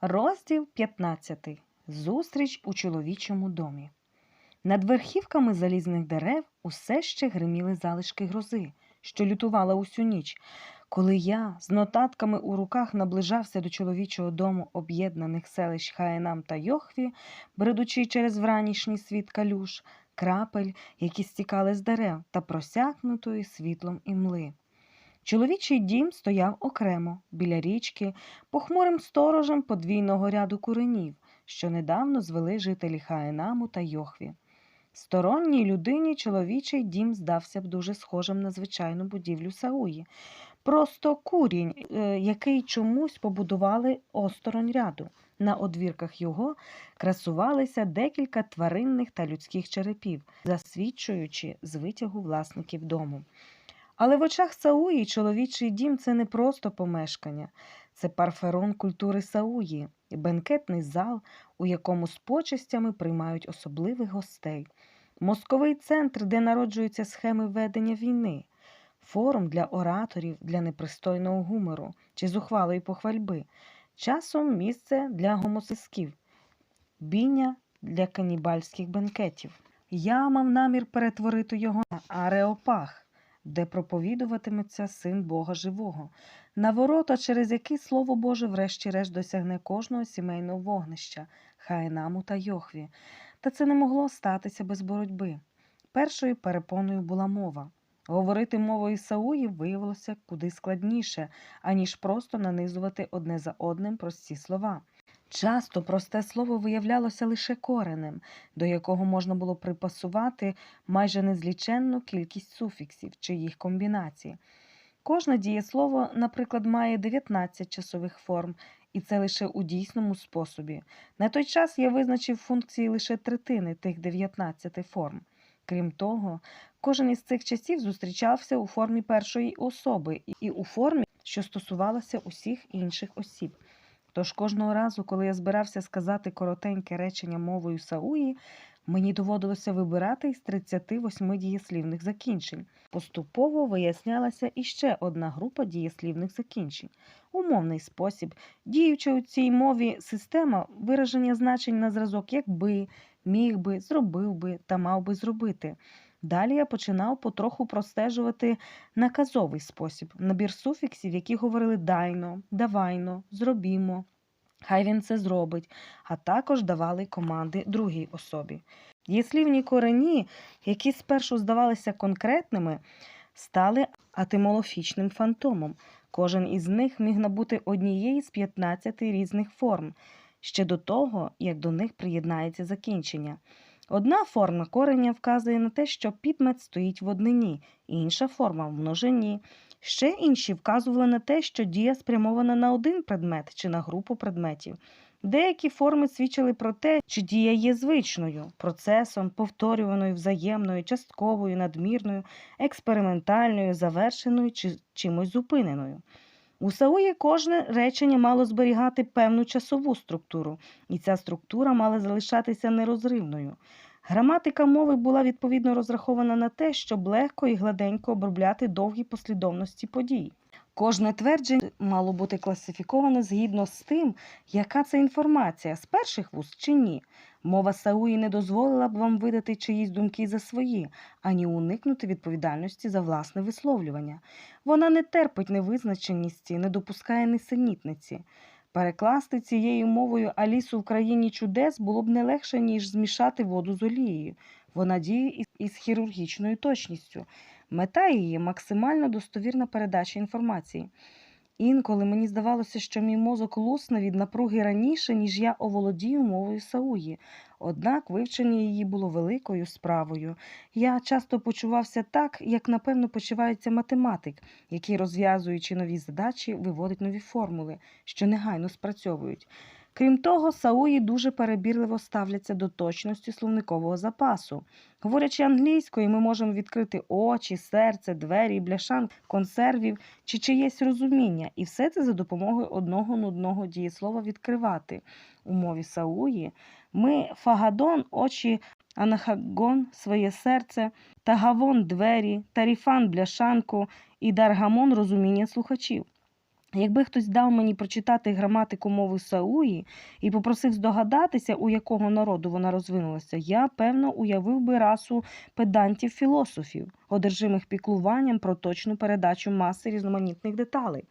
Розділ 15. Зустріч у чоловічому домі. Над верхівками залізних дерев усе ще гриміли залишки грози, що лютувала усю ніч. Коли я з нотатками у руках наближався до чоловічого дому об'єднаних селищ Хаєнам та Йохві, бредучи через вранішній світ калюш, крапель, які стікали з дерев та просякнутої світлом імли. Чоловічий дім стояв окремо біля річки, похмурим сторожем подвійного ряду куренів, що недавно звели жителі Хаенаму та Йохві. Сторонній людині чоловічий дім здався б дуже схожим на звичайну будівлю Сауї. Просто курінь, е, який чомусь побудували осторонь ряду. На одвірках його красувалися декілька тваринних та людських черепів, засвідчуючи з витягу власників дому. Але в очах Сауї чоловічий дім це не просто помешкання, це парферон культури Сауї, бенкетний зал, у якому з почестями приймають особливих гостей, мозковий центр, де народжуються схеми ведення війни, форум для ораторів для непристойного гумору чи зухвалої похвальби, часом місце для гомосисків, бійня для канібальських бенкетів. Я мав намір перетворити його на ареопаг де проповідуватиметься син Бога Живого, на ворота, через які Слово Боже врешті-решт досягне кожного сімейного вогнища, Хаєнаму та Йохві. Та це не могло статися без боротьби. Першою перепоною була мова. Говорити мовою Сауї виявилося куди складніше, аніж просто нанизувати одне за одним прості слова. Часто просте слово виявлялося лише коренем, до якого можна було припасувати майже незліченну кількість суфіксів чи їх комбінацій. Кожне дієслово, наприклад, має 19 часових форм, і це лише у дійсному способі. На той час я визначив функції лише третини тих 19 форм. Крім того, кожен із цих часів зустрічався у формі першої особи і у формі, що стосувалася усіх інших осіб. Тож кожного разу, коли я збирався сказати коротеньке речення мовою Сауї, мені доводилося вибирати із 38 дієслівних закінчень. Поступово вияснялася іще одна група дієслівних закінчень. Умовний спосіб, діюча у цій мові система вираження значень на зразок якби, міг би, зробив би та мав би зробити. Далі я починав потроху простежувати наказовий спосіб, набір суфіксів, які говорили дайно, давайно, зробімо. Хай він це зробить, а також давали команди другій особі. Дієслівні корені, які спершу здавалися конкретними, стали атимологічним фантомом. Кожен із них міг набути однієї з 15 різних форм, ще до того, як до них приєднається закінчення. Одна форма кореня вказує на те, що підмет стоїть в однині, інша форма в множині. Ще інші вказували на те, що дія спрямована на один предмет чи на групу предметів. Деякі форми свідчили про те, чи дія є звичною, процесом, повторюваною, взаємною, частковою, надмірною, експериментальною, завершеною чи чимось зупиненою. У Сауї кожне речення мало зберігати певну часову структуру, і ця структура мала залишатися нерозривною. Граматика мови була відповідно розрахована на те, щоб легко і гладенько обробляти довгі послідовності подій. Кожне твердження мало бути класифіковане згідно з тим, яка це інформація з перших вуст чи ні. Мова Сауї не дозволила б вам видати чиїсь думки за свої, ані уникнути відповідальності за власне висловлювання. Вона не терпить невизначеності, не допускає несенітниці. Перекласти цією мовою Алісу в країні чудес було б не легше, ніж змішати воду з олією. Вона діє із- хірургічною точністю. Мета її максимально достовірна передача інформації. Інколи мені здавалося, що мій мозок лусне від напруги раніше, ніж я оволодію мовою Сауї. Однак вивчення її було великою справою. Я часто почувався так, як напевно почувається математик, який, розв'язуючи нові задачі, виводить нові формули, що негайно спрацьовують. Крім того, Сауї дуже перебірливо ставляться до точності словникового запасу. Говорячи англійською, ми можемо відкрити очі, серце, двері, бляшан, консервів чи чиєсь розуміння, і все це за допомогою одного нудного дієслова відкривати. У мові Сауї ми фагадон, очі, анахагон, своє серце, тагавон двері, таріфан бляшанку і даргамон розуміння слухачів. Якби хтось дав мені прочитати граматику мови Сауї і попросив здогадатися, у якого народу вона розвинулася, я, певно, уявив би расу педантів-філософів, одержимих піклуванням про точну передачу маси різноманітних деталей.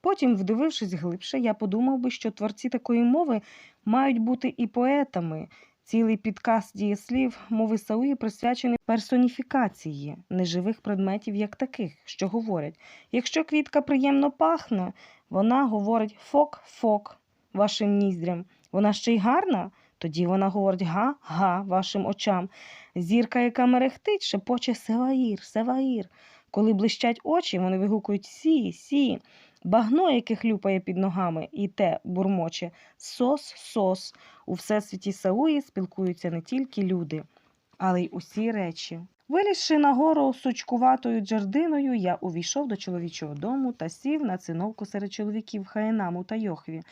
Потім, вдивившись глибше, я подумав би, що творці такої мови мають бути і поетами. Цілий підказ дієслів мови Сауї присвячений персоніфікації неживих предметів як таких, що говорять. Якщо квітка приємно пахне, вона говорить фок-фок вашим ніздрям. Вона ще й гарна, тоді вона говорить га-га вашим очам. Зірка, яка мерехтить, шепоче севаїр, севаїр. Коли блищать очі, вони вигукують сі, сі. Багно, яке хлюпає під ногами, і те бурмоче сос, сос. У всесвіті Сауї спілкуються не тільки люди, але й усі речі. Вилізши на гору сучкуватою джердиною, я увійшов до чоловічого дому та сів на циновку серед чоловіків Хаєнаму та Йохві.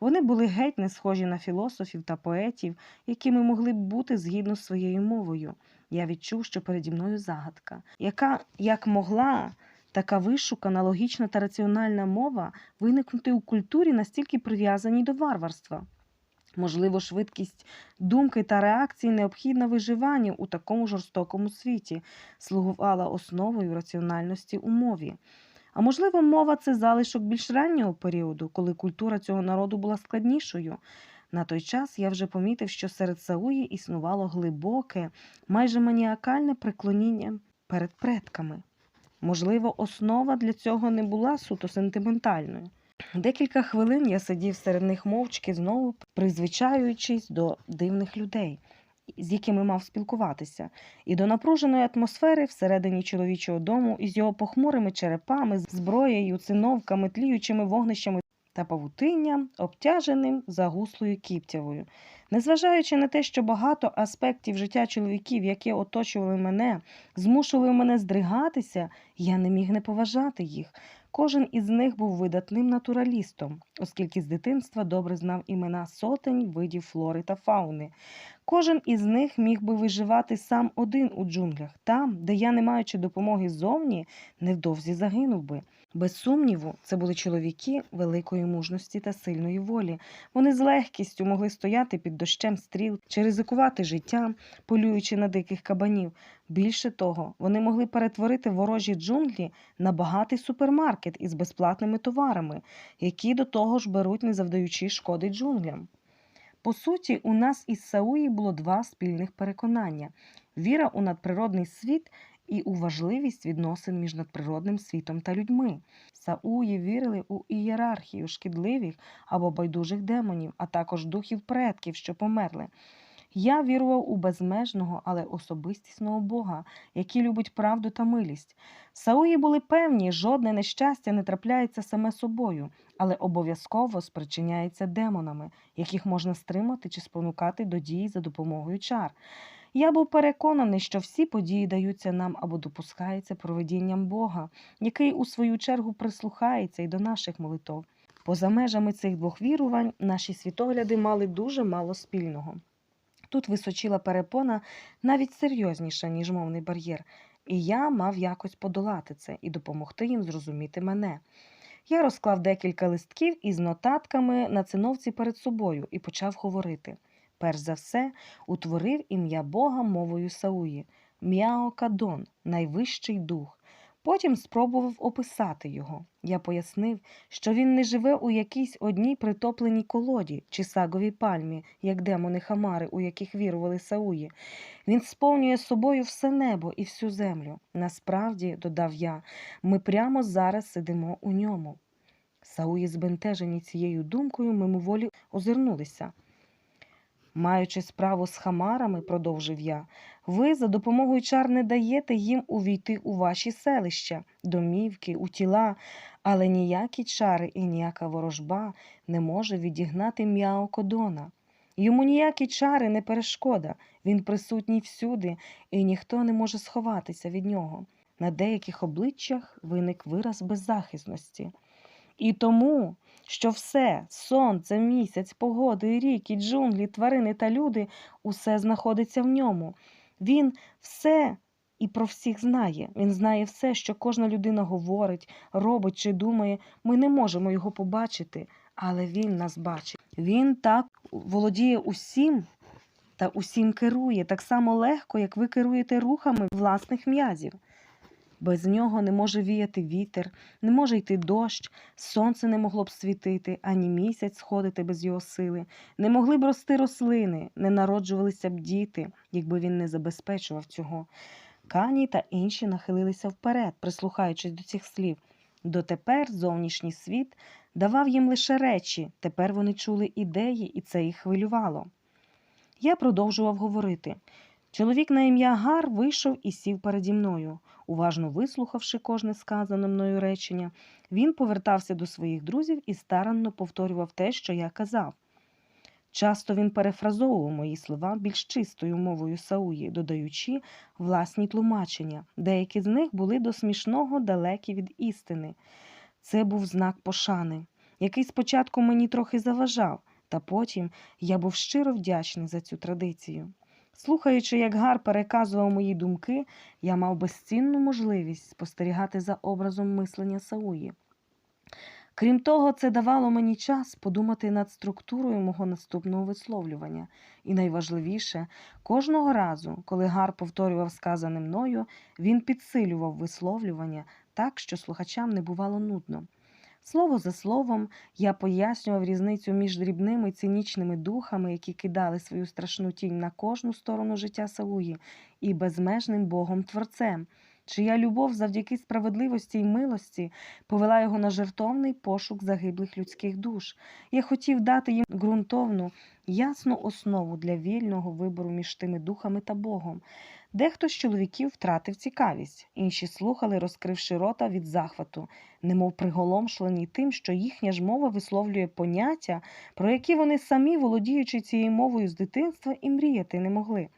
Вони були геть не схожі на філософів та поетів, якими могли б бути згідно з своєю мовою. Я відчув, що переді мною загадка, яка, як могла, така вишукана, логічна та раціональна мова виникнути у культурі настільки прив'язаній до варварства. Можливо, швидкість думки та реакції необхідна виживанню у такому жорстокому світі, слугувала основою раціональності у мові. А можливо, мова це залишок більш раннього періоду, коли культура цього народу була складнішою. На той час я вже помітив, що серед Сауї існувало глибоке, майже маніакальне преклоніння перед предками. Можливо, основа для цього не була суто сентиментальною. Декілька хвилин я сидів серед них мовчки, знову призвичаюючись до дивних людей, з якими мав спілкуватися, і до напруженої атмосфери всередині чоловічого дому із його похмурими черепами, зброєю, циновками, тліючими вогнищами та павутинням, обтяженим загуслою кіптявою. Незважаючи на те, що багато аспектів життя чоловіків, які оточували мене, змушували мене здригатися, я не міг не поважати їх. Кожен із них був видатним натуралістом, оскільки з дитинства добре знав імена сотень видів флори та фауни. Кожен із них міг би виживати сам один у джунглях, там, де я, не маючи допомоги ззовні, невдовзі загинув би. Без сумніву, це були чоловіки великої мужності та сильної волі. Вони з легкістю могли стояти під дощем стріл чи ризикувати життям, полюючи на диких кабанів. Більше того, вони могли перетворити ворожі джунглі на багатий супермаркет із безплатними товарами, які до того ж беруть, не завдаючи шкоди джунглям. По суті, у нас із Сауї було два спільних переконання: віра у надприродний світ і у важливість відносин між надприродним світом та людьми. Сауї вірили у ієрархію шкідливих або байдужих демонів, а також духів предків, що померли. Я вірував у безмежного, але особистісного Бога, який любить правду та милість. Сауї були певні, жодне нещастя не трапляється саме собою, але обов'язково спричиняється демонами, яких можна стримати чи спонукати до дії за допомогою чар. Я був переконаний, що всі події даються нам або допускаються проведінням Бога, який у свою чергу прислухається і до наших молитов. Поза межами цих двох вірувань наші світогляди мали дуже мало спільного. Тут височила перепона навіть серйозніша, ніж мовний бар'єр, і я мав якось подолати це і допомогти їм зрозуміти мене. Я розклав декілька листків із нотатками на циновці перед собою і почав говорити. Перш за все, утворив ім'я Бога мовою Сауї М'яо Кадон, найвищий дух. Потім спробував описати його. Я пояснив, що він не живе у якійсь одній притопленій колоді чи саговій пальмі, як демони Хамари, у яких вірували Сауї. Він сповнює собою все небо і всю землю. Насправді, додав я, ми прямо зараз сидимо у ньому. Сауї, збентежені цією думкою, мимоволі озирнулися. Маючи справу з хамарами, продовжив я, ви за допомогою чар не даєте їм увійти у ваші селища, домівки, у тіла, але ніякі чари і ніяка ворожба не може відігнати М'яо Кодона. Йому ніякі чари не перешкода, він присутній всюди, і ніхто не може сховатися від нього. На деяких обличчях виник вираз беззахисності. І тому, що все сонце, місяць, погоди, ріки, джунглі, тварини та люди усе знаходиться в ньому. Він все і про всіх знає. Він знає все, що кожна людина говорить, робить чи думає. Ми не можемо його побачити, але він нас бачить. Він так володіє усім та усім керує так само легко, як ви керуєте рухами власних м'язів. Без нього не може віяти вітер, не може йти дощ, сонце не могло б світити, ані місяць сходити без його сили, не могли б рости рослини, не народжувалися б діти, якби він не забезпечував цього. Кані та інші нахилилися вперед, прислухаючись до цих слів. Дотепер зовнішній світ давав їм лише речі, тепер вони чули ідеї, і це їх хвилювало. Я продовжував говорити. Чоловік на ім'я Гар вийшов і сів переді мною. Уважно вислухавши кожне сказане мною речення, він повертався до своїх друзів і старанно повторював те, що я казав. Часто він перефразовував мої слова більш чистою мовою Сауї, додаючи власні тлумачення. Деякі з них були до смішного далекі від істини. Це був знак пошани, який спочатку мені трохи заважав, та потім я був щиро вдячний за цю традицію. Слухаючи, як Гар переказував мої думки, я мав безцінну можливість спостерігати за образом мислення Сауї. Крім того, це давало мені час подумати над структурою мого наступного висловлювання. І найважливіше, кожного разу, коли Гар повторював сказане мною, він підсилював висловлювання так, що слухачам не бувало нудно. Слово за словом, я пояснював різницю між дрібними цинічними духами, які кидали свою страшну тінь на кожну сторону життя Сауї, і безмежним Богом Творцем, чия любов завдяки справедливості й милості повела його на жертовний пошук загиблих людських душ. Я хотів дати їм ґрунтовну, ясну основу для вільного вибору між тими духами та Богом. Дехто з чоловіків втратив цікавість, інші слухали, розкривши рота від захвату, немов приголомшлені тим, що їхня ж мова висловлює поняття, про які вони самі, володіючи цією мовою з дитинства, і мріяти не могли.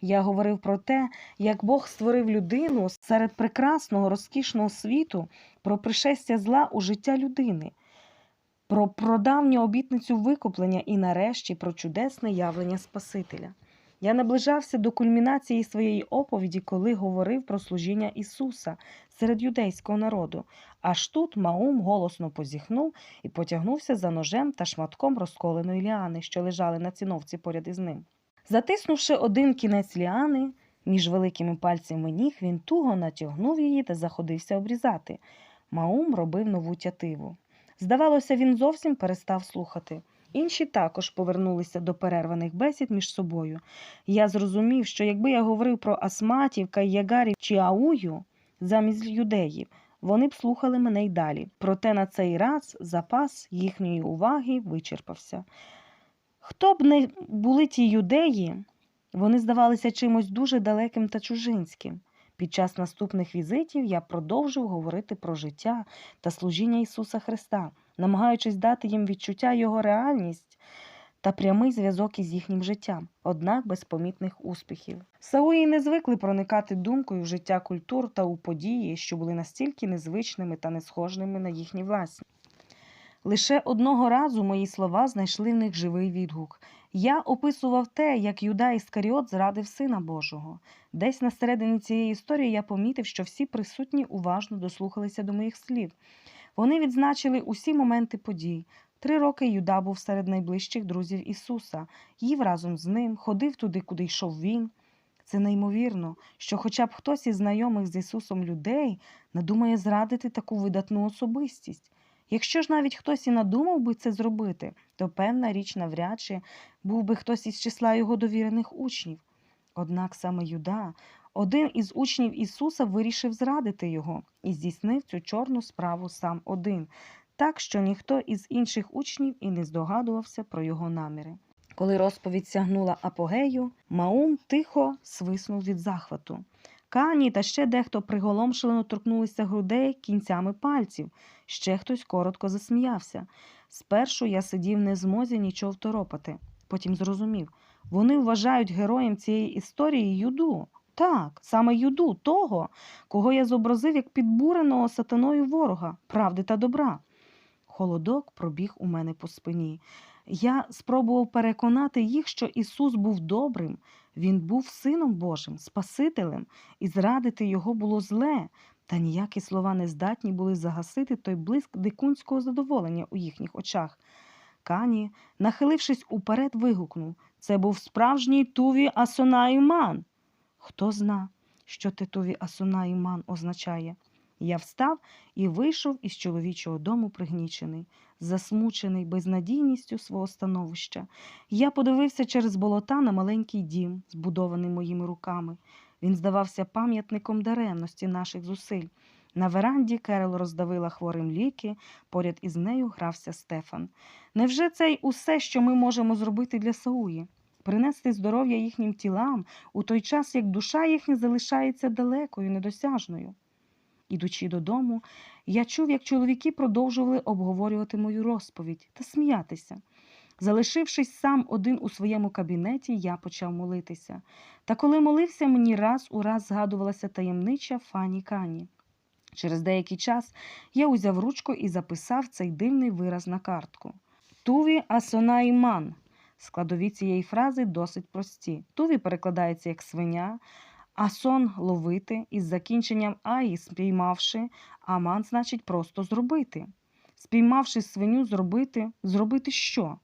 Я говорив про те, як Бог створив людину серед прекрасного, розкішного світу, про пришестя зла у життя людини, про прадавню обітницю викуплення і, нарешті, про чудесне явлення Спасителя. Я наближався до кульмінації своєї оповіді, коли говорив про служіння Ісуса серед юдейського народу. Аж тут Маум голосно позіхнув і потягнувся за ножем та шматком розколеної ліани, що лежали на ціновці поряд із ним. Затиснувши один кінець ліани між великими пальцями ніг, він туго натягнув її та заходився обрізати. Маум робив нову тятиву. Здавалося, він зовсім перестав слухати. Інші також повернулися до перерваних бесід між собою. Я зрозумів, що якби я говорив про асматів, кайягарів чи аую замість юдеїв, вони б слухали мене й далі. Проте на цей раз запас їхньої уваги вичерпався. Хто б не були ті юдеї, вони здавалися чимось дуже далеким та чужинським. Під час наступних візитів я продовжив говорити про життя та служіння Ісуса Христа, намагаючись дати їм відчуття Його реальність та прямий зв'язок із їхнім життям, однак без помітних успіхів. Сауї не звикли проникати думкою в життя культур та у події, що були настільки незвичними та несхожими на їхні власні. Лише одного разу мої слова знайшли в них живий відгук. Я описував те, як Юда Іскаріот зрадив Сина Божого. Десь на середині цієї історії я помітив, що всі присутні уважно дослухалися до моїх слів. Вони відзначили усі моменти подій. Три роки Юда був серед найближчих друзів Ісуса, їв разом з ним, ходив туди, куди йшов він. Це неймовірно, що хоча б хтось із знайомих з Ісусом людей надумає зрадити таку видатну особистість. Якщо ж навіть хтось і надумав би це зробити, то певна річ навряд чи був би хтось із числа його довірених учнів. Однак саме Юда, один із учнів Ісуса, вирішив зрадити його і здійснив цю чорну справу сам один, так що ніхто із інших учнів і не здогадувався про його наміри. Коли розповідь сягнула апогею, Маум тихо свиснув від захвату. Кані та ще дехто приголомшено торкнулися грудей кінцями пальців, ще хтось коротко засміявся. Спершу я сидів не змозі нічого второпати, потім зрозумів. Вони вважають героєм цієї історії юду. Так, саме юду, того, кого я зобразив як підбуреного сатаною ворога, правди та добра. Холодок пробіг у мене по спині. Я спробував переконати їх, що Ісус був добрим, Він був Сином Божим, Спасителем, і зрадити його було зле, та ніякі слова не здатні були загасити той блиск дикунського задоволення у їхніх очах. Кані, нахилившись уперед, вигукнув це був справжній Туві Асонайман. Хто зна, що те Туві Асонайман означає? Я встав і вийшов із чоловічого дому пригнічений, засмучений безнадійністю свого становища. Я подивився через болота на маленький дім, збудований моїми руками. Він здавався пам'ятником даремності наших зусиль. На веранді Керол роздавила хворим ліки, поряд із нею грався Стефан. Невже це й усе, що ми можемо зробити для Сауї? Принести здоров'я їхнім тілам у той час, як душа їхня залишається далекою, недосяжною. Ідучи додому, я чув, як чоловіки продовжували обговорювати мою розповідь та сміятися. Залишившись сам один у своєму кабінеті, я почав молитися. Та коли молився, мені раз у раз згадувалася таємнича Фані Кані. Через деякий час я узяв ручку і записав цей дивний вираз на картку. Туві асонайман. Складові цієї фрази досить прості. Туві перекладається як свиня, асон ловити із закінченням аї спіймавши, а ман значить просто зробити. Спіймавши свиню, зробити, зробити що?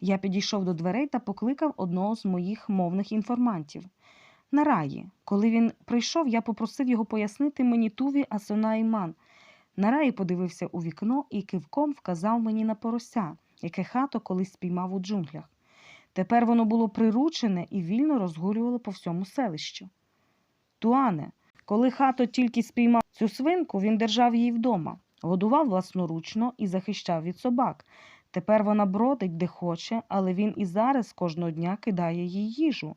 Я підійшов до дверей та покликав одного з моїх мовних інформантів. На раї, коли він прийшов, я попросив його пояснити мені туві асона і. Нараї подивився у вікно і кивком вказав мені на порося, яке хато колись спіймав у джунглях. Тепер воно було приручене і вільно розгулювало по всьому селищу. Туане, коли хато тільки спіймав цю свинку, він держав її вдома, годував власноручно і захищав від собак. Тепер вона бродить де хоче, але він і зараз кожного дня кидає їй їжу.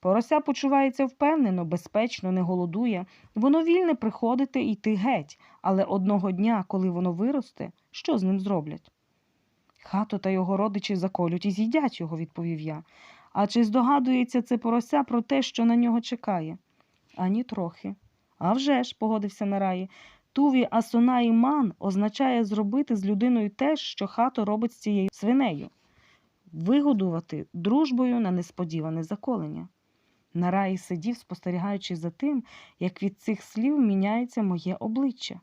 Порося почувається впевнено, безпечно, не голодує. Воно вільне приходити і йти геть, але одного дня, коли воно виросте, що з ним зроблять? Хато та його родичі заколють і з'їдять його, відповів я. А чи здогадується це порося про те, що на нього чекає? Ані трохи. «А вже ж», – погодився Нараї, Туві асона ман означає зробити з людиною те, що хато робить з цією свинею вигодувати дружбою на несподіване заколення. Нараї сидів, спостерігаючи за тим, як від цих слів міняється моє обличчя.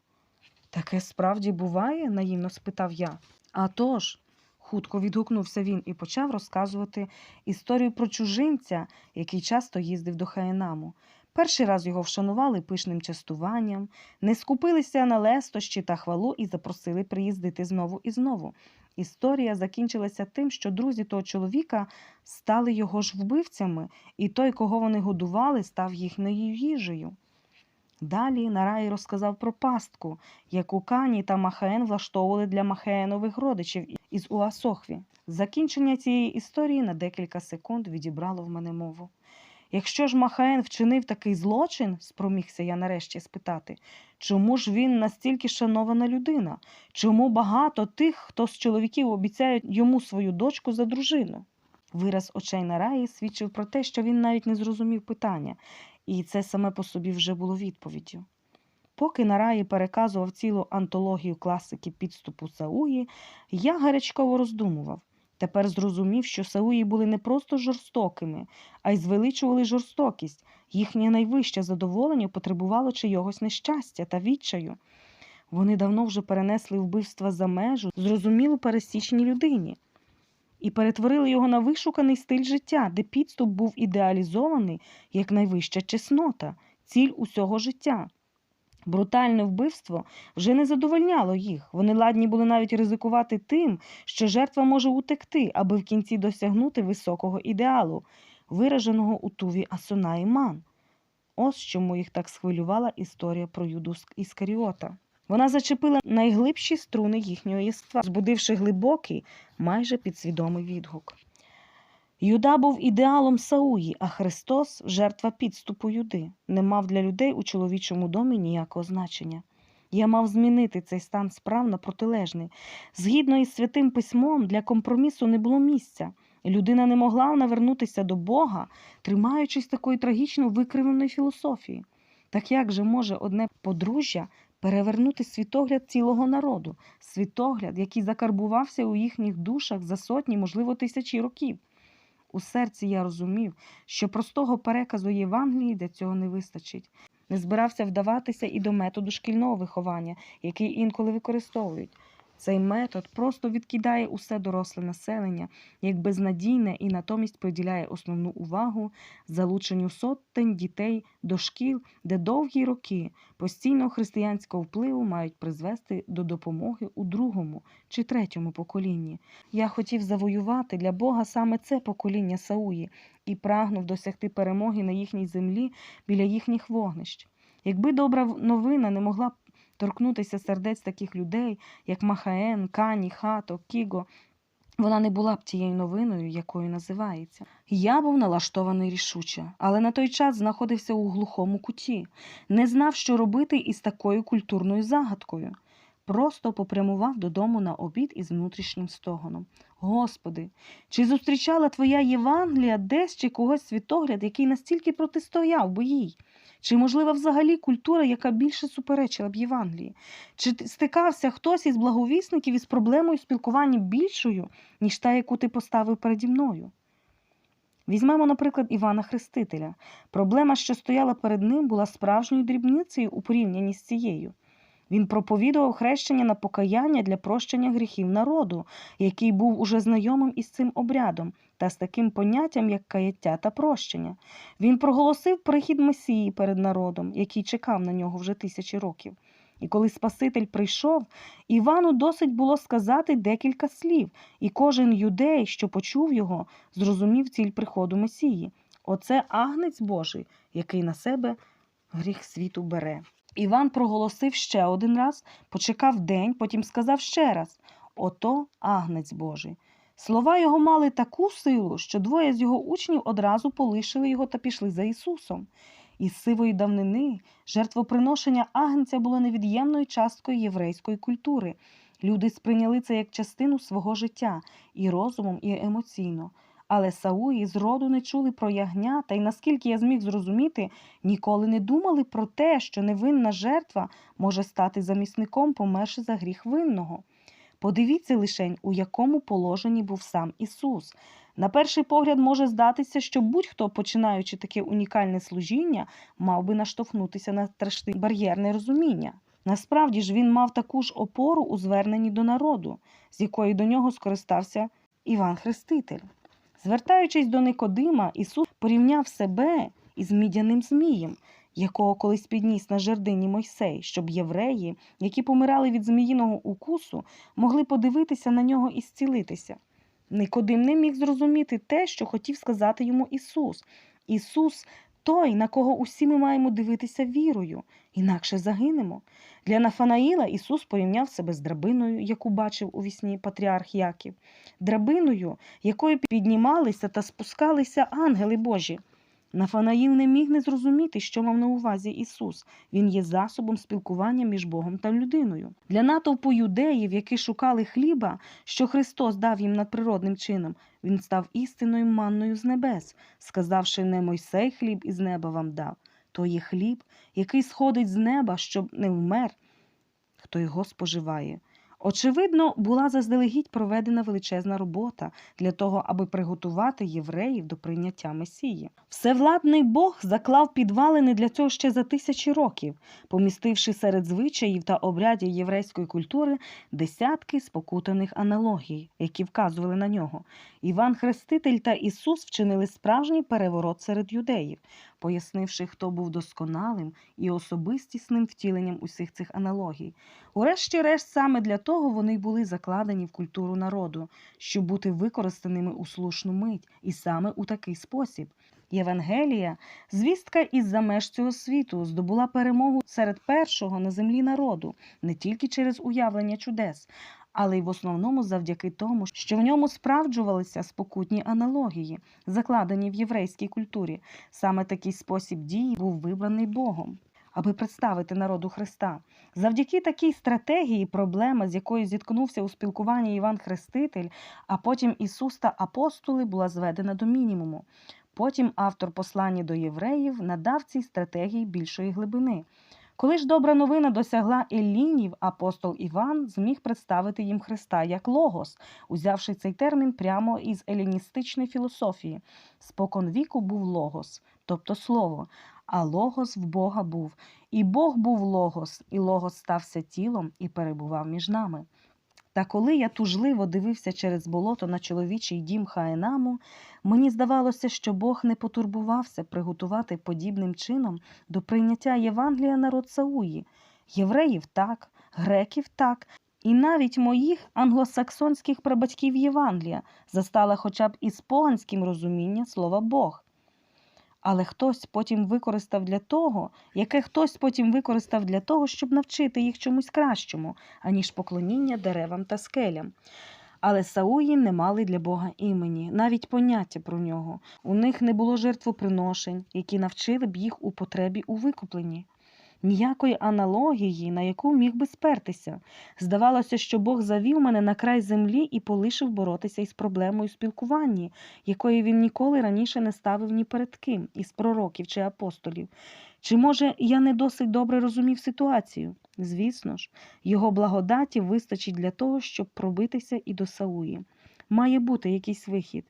Таке справді буває? наївно спитав я. «А тож», – хутко відгукнувся він і почав розказувати історію про чужинця, який часто їздив до Хаєнаму. Перший раз його вшанували пишним частуванням, не скупилися на лестощі та хвалу і запросили приїздити знову і знову. Історія закінчилася тим, що друзі того чоловіка стали його ж вбивцями, і той, кого вони годували, став їхньою їжею. Далі Нарай розказав про пастку, яку Кані та Махаен влаштовували для Махаенових родичів із Уасохві. Закінчення цієї історії на декілька секунд відібрало в мене мову. Якщо ж Махаен вчинив такий злочин, спромігся я нарешті спитати, чому ж він настільки шанована людина? Чому багато тих, хто з чоловіків обіцяють йому свою дочку за дружину? Вираз очей Нараї свідчив про те, що він навіть не зрозумів питання, і це саме по собі вже було відповіддю. Поки Нараї переказував цілу антологію класики підступу Сауї, я гарячково роздумував. Тепер зрозумів, що Сауї були не просто жорстокими, а й звеличували жорстокість. Їхнє найвище задоволення потребувало чийогось нещастя та відчаю. Вони давно вже перенесли вбивства за межу, зрозуміло пересічній людині, і перетворили його на вишуканий стиль життя, де підступ був ідеалізований як найвища чеснота, ціль усього життя. Брутальне вбивство вже не задовольняло їх. Вони ладні були навіть ризикувати тим, що жертва може утекти, аби в кінці досягнути високого ідеалу, вираженого у туві Ман. Ось чому їх так схвилювала історія про Юду Іскаріота. Вона зачепила найглибші струни їхнього єства, збудивши глибокий, майже підсвідомий відгук. Юда був ідеалом Сауї, а Христос жертва підступу Юди, не мав для людей у чоловічому домі ніякого значення. Я мав змінити цей стан справ на протилежний. Згідно із святим письмом, для компромісу не було місця. Людина не могла навернутися до Бога, тримаючись такої трагічно викривленої філософії. Так як же може одне подружжя перевернути світогляд цілого народу, світогляд, який закарбувався у їхніх душах за сотні, можливо, тисячі років. У серці я розумів, що простого переказу Євангелії для цього не вистачить. Не збирався вдаватися і до методу шкільного виховання, який інколи використовують. Цей метод просто відкидає усе доросле населення як безнадійне і натомість приділяє основну увагу залученню сотень дітей до шкіл, де довгі роки постійного християнського впливу мають призвести до допомоги у другому чи третьому поколінні. Я хотів завоювати для Бога саме це покоління Сауї і прагнув досягти перемоги на їхній землі біля їхніх вогнищ. Якби добра новина не могла торкнутися сердець таких людей, як Махаен, Кані, Хато, Кіго, вона не була б тією новиною, якою називається. Я був налаштований рішуче, але на той час знаходився у глухому куті, не знав, що робити із такою культурною загадкою. Просто попрямував додому на обід із внутрішнім стогоном. Господи, чи зустрічала твоя Євангелія десь чи когось світогляд, який настільки протистояв би їй? Чи можлива взагалі культура, яка більше суперечила б Євангелії? Чи стикався хтось із благовісників із проблемою спілкування більшою, ніж та, яку ти поставив переді мною? Візьмемо, наприклад, Івана Хрестителя. Проблема, що стояла перед ним, була справжньою дрібницею у порівнянні з цією. Він проповідував хрещення на покаяння для прощення гріхів народу, який був уже знайомим із цим обрядом та з таким поняттям, як каяття та прощення. Він проголосив прихід Месії перед народом, який чекав на нього вже тисячі років. І коли Спаситель прийшов, Івану досить було сказати декілька слів, і кожен юдей, що почув його, зрозумів ціль приходу Месії. Оце агнець Божий, який на себе гріх світу бере. Іван проголосив ще один раз, почекав день, потім сказав ще раз Ото агнець Божий. Слова його мали таку силу, що двоє з його учнів одразу полишили його та пішли за Ісусом. Із сивої давнини жертвоприношення агнця було невід'ємною часткою єврейської культури. Люди сприйняли це як частину свого життя і розумом, і емоційно. Але Сауї зроду не чули про ягня, та й наскільки я зміг зрозуміти, ніколи не думали про те, що невинна жертва може стати замісником, померши за гріх винного. Подивіться лишень, у якому положенні був сам Ісус. На перший погляд може здатися, що будь-хто, починаючи таке унікальне служіння, мав би наштовхнутися на страшне бар'єрне розуміння. Насправді ж він мав таку ж опору у зверненні до народу, з якої до нього скористався Іван Хреститель. Звертаючись до Никодима, Ісус порівняв себе із мідяним змієм, якого колись підніс на жердині Мойсей, щоб євреї, які помирали від зміїного укусу, могли подивитися на нього і зцілитися. Никодим не міг зрозуміти те, що хотів сказати йому Ісус. Ісус той, на кого усі ми маємо дивитися вірою, інакше загинемо. Для Нафанаїла Ісус порівняв себе з драбиною, яку бачив у вісні патріарх Яків, драбиною, якою піднімалися та спускалися ангели Божі. Нафанаїл не міг не зрозуміти, що мав на увазі Ісус. Він є засобом спілкування між Богом та людиною. Для натовпу юдеїв, які шукали хліба, що Христос дав їм надприродним чином, він став істинною манною з небес, сказавши не Мойсей хліб із неба вам дав, то є хліб, який сходить з неба, щоб не вмер, хто його споживає. Очевидно, була заздалегідь проведена величезна робота для того, аби приготувати євреїв до прийняття Месії. Всевладний Бог заклав підвалини для цього ще за тисячі років, помістивши серед звичаїв та обрядів єврейської культури десятки спокутаних аналогій, які вказували на нього. Іван Хреститель та Ісус вчинили справжній переворот серед юдеїв, пояснивши, хто був досконалим і особистісним втіленням усіх цих аналогій. Урешті-решт, саме для того вони й були закладені в культуру народу, щоб бути використаними у слушну мить, і саме у такий спосіб. Євангелія, звістка із-за меж цього світу, здобула перемогу серед першого на землі народу не тільки через уявлення чудес, але й в основному завдяки тому, що в ньому справджувалися спокутні аналогії, закладені в єврейській культурі. Саме такий спосіб дії був вибраний Богом. Аби представити народу Христа. Завдяки такій стратегії проблема, з якою зіткнувся у спілкуванні Іван Хреститель, а потім Ісус та апостоли, була зведена до мінімуму. Потім автор послання до євреїв надав цій стратегії більшої глибини. Коли ж добра новина досягла Еллінів, апостол Іван зміг представити їм Христа як логос, узявши цей термін прямо із еліністичної філософії. Спокон віку був логос, тобто слово, а логос в Бога був. І Бог був логос, і логос стався тілом і перебував між нами. Та коли я тужливо дивився через болото на чоловічий дім Хаенаму, мені здавалося, що Бог не потурбувався приготувати подібним чином до прийняття Євангелія народ Сауї. Євреїв так, греків так, і навіть моїх англосаксонських прабатьків Євангелія застала хоча б із поганським розуміння слова Бог. Але хтось потім використав для того, яке хтось потім використав для того, щоб навчити їх чомусь кращому, аніж поклоніння деревам та скелям. Але Сауї не мали для Бога імені, навіть поняття про нього. У них не було жертвоприношень, які навчили б їх у потребі у викупленні. Ніякої аналогії, на яку міг би спертися. Здавалося, що Бог завів мене на край землі і полишив боротися із проблемою спілкування, якої він ніколи раніше не ставив ні перед ким із пророків чи апостолів. Чи, може, я не досить добре розумів ситуацію? Звісно ж, його благодаті вистачить для того, щоб пробитися і до Сауї. Має бути якийсь вихід.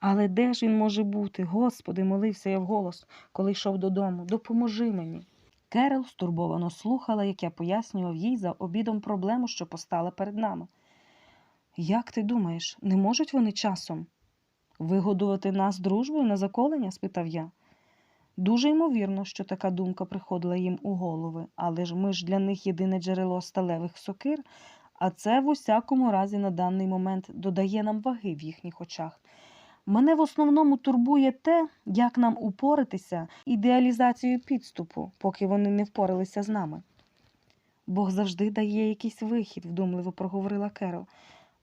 Але де ж він може бути? Господи, молився я вголос, коли йшов додому. Допоможи мені. Керол стурбовано слухала, як я пояснював їй за обідом проблему, що постала перед нами. Як ти думаєш, не можуть вони часом вигодувати нас дружбою на заколення? спитав я. Дуже ймовірно, що така думка приходила їм у голови, але ж ми ж для них єдине джерело сталевих сокир, а це в усякому разі на даний момент додає нам ваги в їхніх очах. Мене в основному турбує те, як нам упоратися ідеалізацією підступу, поки вони не впоралися з нами. Бог завжди дає якийсь вихід, вдумливо проговорила Керол.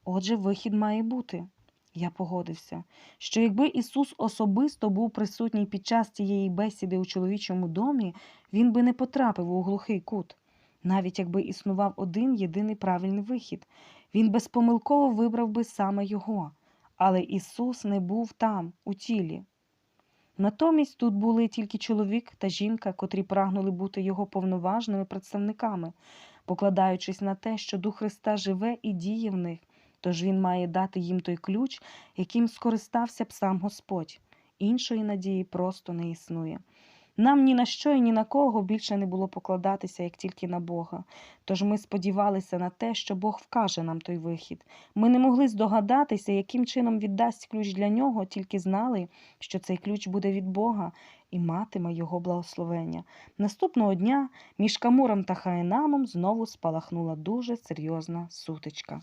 Отже, вихід має бути. Я погодився, що якби Ісус особисто був присутній під час цієї бесіди у чоловічому домі, він би не потрапив у глухий кут. Навіть якби існував один єдиний правильний вихід, він безпомилково вибрав би саме його. Але Ісус не був там, у тілі. Натомість тут були тільки чоловік та жінка, котрі прагнули бути його повноважними представниками, покладаючись на те, що Дух Христа живе і діє в них, тож Він має дати їм той ключ, яким скористався б сам Господь. Іншої надії просто не існує. Нам ні на що і ні на кого більше не було покладатися, як тільки на Бога. Тож ми сподівалися на те, що Бог вкаже нам той вихід. Ми не могли здогадатися, яким чином віддасть ключ для нього, тільки знали, що цей ключ буде від Бога і матиме його благословення. Наступного дня між Камуром та Хаїнамом знову спалахнула дуже серйозна сутичка.